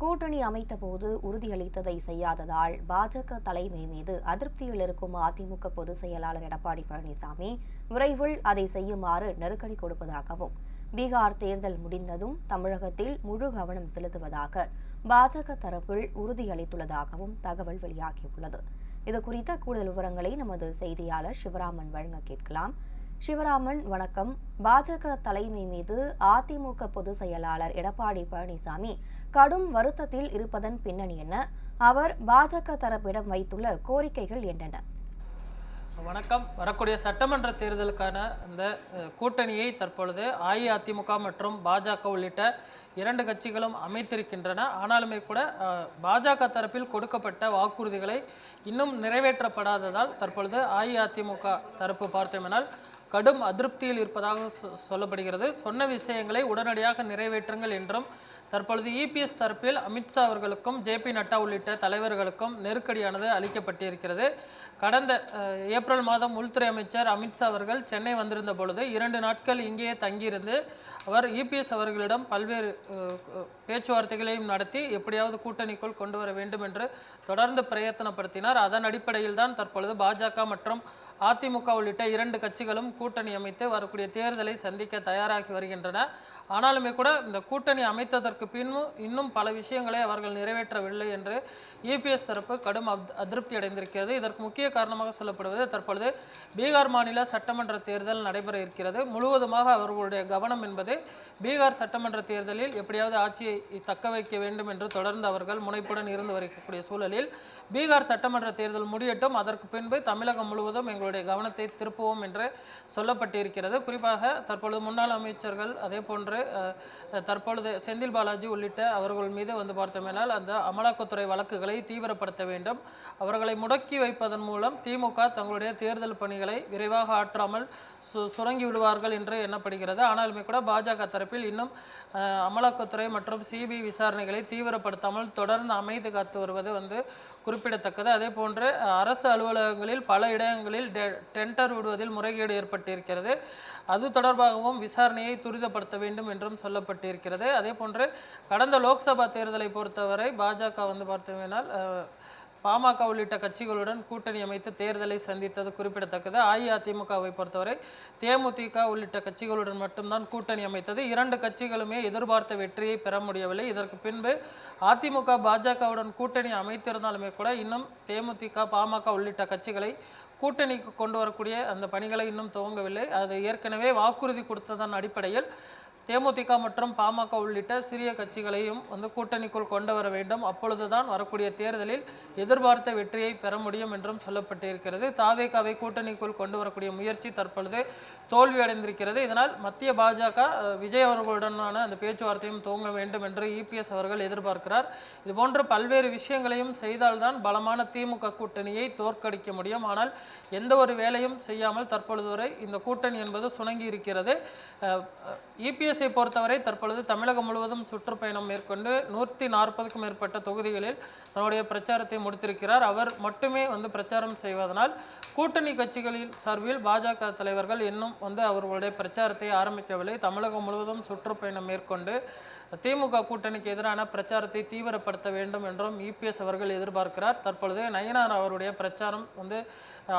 கூட்டணி அமைத்தபோது உறுதியளித்ததை செய்யாததால் பாஜக தலைமை மீது அதிருப்தியில் இருக்கும் அதிமுக பொதுச் செயலாளர் எடப்பாடி பழனிசாமி விரைவில் அதை செய்யுமாறு நெருக்கடி கொடுப்பதாகவும் பீகார் தேர்தல் முடிந்ததும் தமிழகத்தில் முழு கவனம் செலுத்துவதாக பாஜக தரப்பில் உறுதியளித்துள்ளதாகவும் தகவல் வெளியாகியுள்ளது. இது குறித்த கூடுதல் விவரங்களை நமது செய்தியாளர் சிவராமன் வழங்க கேட்கலாம். சிவராமன் வணக்கம். பாஜக தலைமை மீது அதிமுக பொதுச் செயலாளர் எடப்பாடி பழனிசாமி கடும் வருத்தத்தில் இருப்பதன் பின்னணி என்ன? அவர் பாஜக தரப்பிடம் வைத்துள்ள கோரிக்கைகள் என்னென்ன? வணக்கம். வரக்கூடிய சட்டமன்ற தேர்தலுக்கான இந்த கூட்டணியை தற்பொழுது அஇஅதிமுக மற்றும் பாஜக உள்ளிட்ட இரண்டு கட்சிகளும் அமைத்திருக்கின்றன. ஆனாலுமே கூட பாஜக தரப்பில் கொடுக்கப்பட்ட வாக்குறுதிகளை இன்னும் நிறைவேற்றப்படாததால் தற்பொழுது அஇஅதிமுக தரப்பு பார்த்தோமெனால் கடும் அதிருப்தியில் இருப்பதாக சொ- சொல்லப்படுகிறது. சொன்ன விஷயங்களை உடனடியாக நிறைவேற்றுங்கள் என்றும் தற்பொழுது இபிஎஸ் தரப்பில் அமித்ஷா அவர்களுக்கும் ஜேபி நட்டா உள்ளிட்ட தலைவர்களுக்கும் நெருக்கடியானது அளிக்கப்பட்டிருக்கிறது. கடந்த ஏப்ரல் மாதம் உள்துறை அமைச்சர் அமித்ஷா அவர்கள் சென்னை வந்திருந்த பொழுது இரண்டு நாட்கள் இங்கேயே தங்கியிருந்து அவர் இபிஎஸ் அவர்களிடம் பல்வேறு பேச்சுவார்த்தைகளையும் நடத்தி எப்படியாவது கூட்டணிக்குள் கொண்டு வர வேண்டும் என்று தொடர்ந்து பிரயத்தனப்படுத்தினார். அதன் அடிப்படையில் தான் தற்பொழுது பாஜக மற்றும் அதிமுக உள்ளிட்ட இரண்டு கட்சிகளும் கூட்டணி அமைத்து வரக்கூடிய தேர்தலை சந்திக்க தயாராகி வருகின்றன. ஆனாலுமே கூட இந்த கூட்டணி அமைத்ததற்கு பின்னும் இன்னும் பல விஷயங்களை அவர்கள் நிறைவேற்றவில்லை என்று இபிஎஸ் தரப்பு கடும் அதிருப்தி அடைந்திருக்கிறது. இதற்கு முக்கிய காரணமாக சொல்லப்படுவது தற்பொழுது பீகார் மாநில சட்டமன்ற தேர்தல் நடைபெற இருக்கிறது. முழுவதுமாக அவர்களுடைய கவனம் என்பது பீகார் சட்டமன்ற தேர்தலில் எப்படியாவது ஆட்சியை தக்க வைக்க வேண்டும் என்று தொடர்ந்து அவர்கள் முனைப்புடன் இருந்து வரக்கூடிய சூழலில் பீகார் சட்டமன்ற தேர்தல் முடியட்டும். அதற்கு பின்பு தமிழகம் முழுவதும் எங்களுடைய கவனத்தை திருப்புவோம் என்று சொல்லப்பட்டிருக்கிறது. குறிப்பாக தற்பொழுது முன்னாள் அமைச்சர்கள் அதே போன்று தற்பொழுது செந்தில் பாலாஜி உள்ளிட்ட அவர்கள் மீது வந்து பார்த்தோமேனால் அந்த அமலாக்கத்துறை வழக்குகளை தீவிரப்படுத்த வேண்டும். அவர்களை முடக்கி வைப்பதன் மூலம் திமுக தங்களுடைய தேர்தல் பணிகளை விரைவாக ஆற்றாமல் சு சுரங்கி விடுவார்கள் என்று எண்ணப்படுகிறது. ஆனாலுமே கூட பாஜக தரப்பில் இன்னும் அமலாக்கத்துறை மற்றும் சிபிஐ விசாரணைகளை தீவிரப்படுத்தாமல் தொடர்ந்து அமைதி காத்து வருவது வந்து குறிப்பிடத்தக்கது. அதே போன்று அரசு அலுவலகங்களில் பல இடங்களில் டெ- டெண்டர் விடுவதில் முறைகேடு ஏற்பட்டிருக்கிறது. அது தொடர்பாகவும் விசாரணையை துரிதப்படுத்த வேண்டும் என்றும் சொல்லப்பட்டிருக்கிறது. அதே போன்று கடந்த லோக்சபா தேர்தலை பொறுத்தவரை பாஜக வந்து பார்த்தீங்கனால் பாமக உள்ளிட்ட கட்சிகளுடன் கூட்டணி அமைத்து தேர்தலை சந்தித்தது குறிப்பிடத்தக்கது. அஇஅதிமுகவை பொறுத்தவரை தேமுதிக உள்ளிட்ட கட்சிகளுடன் மட்டும்தான் கூட்டணி அமைத்தது. இரண்டு கட்சிகளுமே எதிர்பார்த்த வெற்றியை பெற முடியவில்லை. இதற்கு பின்பு அதிமுக பாஜகவுடன் கூட்டணி அமைத்திருந்தாலுமே கூட இன்னும் தேமுதிக பாமக உள்ளிட்ட கட்சிகளை கூட்டணிக்கு கொண்டு வரக்கூடிய அந்த பணிகளை இன்னும் துவங்கவில்லை. அது ஏற்கனவே வாக்குறுதி கொடுத்ததன் அடிப்படையில் தேமுதிக மற்றும் பாமக உள்ளிட்ட சிறிய கட்சிகளையும் வந்து கூட்டணிக்குள் கொண்டு வர வேண்டும். அப்பொழுதுதான் வரக்கூடிய தேர்தலில் எதிர்பார்த்த வெற்றியை பெற முடியும் என்றும் சொல்லப்பட்டிருக்கிறது. தாவேகாவை கூட்டணிக்குள் கொண்டு வரக்கூடிய முயற்சி தற்பொழுது தோல்வி அடைந்திருக்கிறது இதனால் மத்திய பாஜக விஜய் அவர்களுடனான அந்த பேச்சுவார்த்தையும் துவங்க வேண்டும் என்று இபிஎஸ் அவர்கள் எதிர்பார்க்கிறார். இதுபோன்ற பல்வேறு விஷயங்களையும் செய்தால்தான் பலமான திமுக கூட்டணியை தோற்கடிக்க முடியும். ஆனால் எந்த ஒரு வேலையும் செய்யாமல் தற்பொழுது வரை இந்த கூட்டணி என்பது சுணங்கி இருக்கிறது இபிஎஸ்ஐ பொறுத்தவரை தற்பொழுது தமிழகம் முழுவதும் சுற்றுப்பயணம் மேற்கொண்டு நூற்றி நாற்பதுக்கும் மேற்பட்ட தொகுதிகளில் தன்னுடைய பிரச்சாரத்தை முடித்திருக்கிறார். அவர் மட்டுமே வந்து பிரச்சாரம் செய்வதனால் கூட்டணி கட்சிகளின் சார்பில் பாஜக தலைவர்கள் இன்னும் வந்து அவர்களுடைய பிரச்சாரத்தை ஆரம்பிக்கவில்லை. தமிழகம் முழுவதும் சுற்றுப்பயணம் மேற்கொண்டு திமுக கூட்டணிக்கு எதிரான பிரச்சாரத்தை தீவிரப்படுத்த வேண்டும் என்றும் இபிஎஸ் அவர்கள் எதிர்பார்க்கிறார். தற்பொழுது நயனார் அவருடைய பிரச்சாரம் வந்து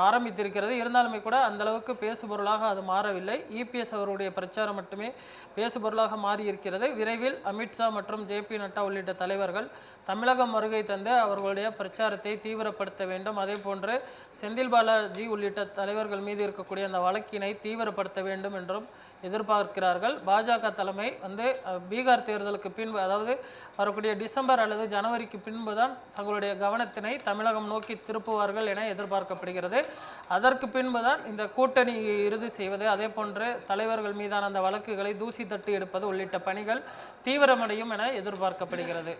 ஆரம்பித்திருக்கிறது. இருந்தாலுமே கூட அந்த அளவுக்கு பேசுபொருளாக அது மாறவில்லை. இபிஎஸ் அவருடைய பிரச்சாரம் மட்டுமே பேசுபொருளாக மாறியிருக்கிறது. விரைவில் அமித்ஷா மற்றும் ஜேபி நட்டா உள்ளிட்ட தலைவர்கள் தமிழகம் வருகை தந்து அவர்களுடைய பிரச்சாரத்தை தீவிரப்படுத்த வேண்டும். அதே போன்று செந்தில் பாலாஜி உள்ளிட்ட தலைவர்கள் மீது இருக்கக்கூடிய அந்த வழக்கினை தீவிரப்படுத்த வேண்டும் என்றும் எதிர்பார்க்கிறார்கள். பாஜக தலைமை வந்து பீகார் தேர்தலுக்கு பின்பு அதாவது வரக்கூடிய டிசம்பர் அல்லது ஜனவரிக்கு பின்பு தான் தங்களுடைய கவனத்தினை தமிழகம் நோக்கி திருப்புவார்கள் என எதிர்பார்க்கப்படுகிறது. அதற்கு பின்பு தான் இந்த கூட்டணி இறுதி செய்வது. அதே போன்று தலைவர்கள் மீதான அந்த வழக்குகளை தூசி தட்டி எடுப்பது உள்ளிட்ட பணிகள் தீவிரமடையும் என எதிர்பார்க்கப்படுகிறது.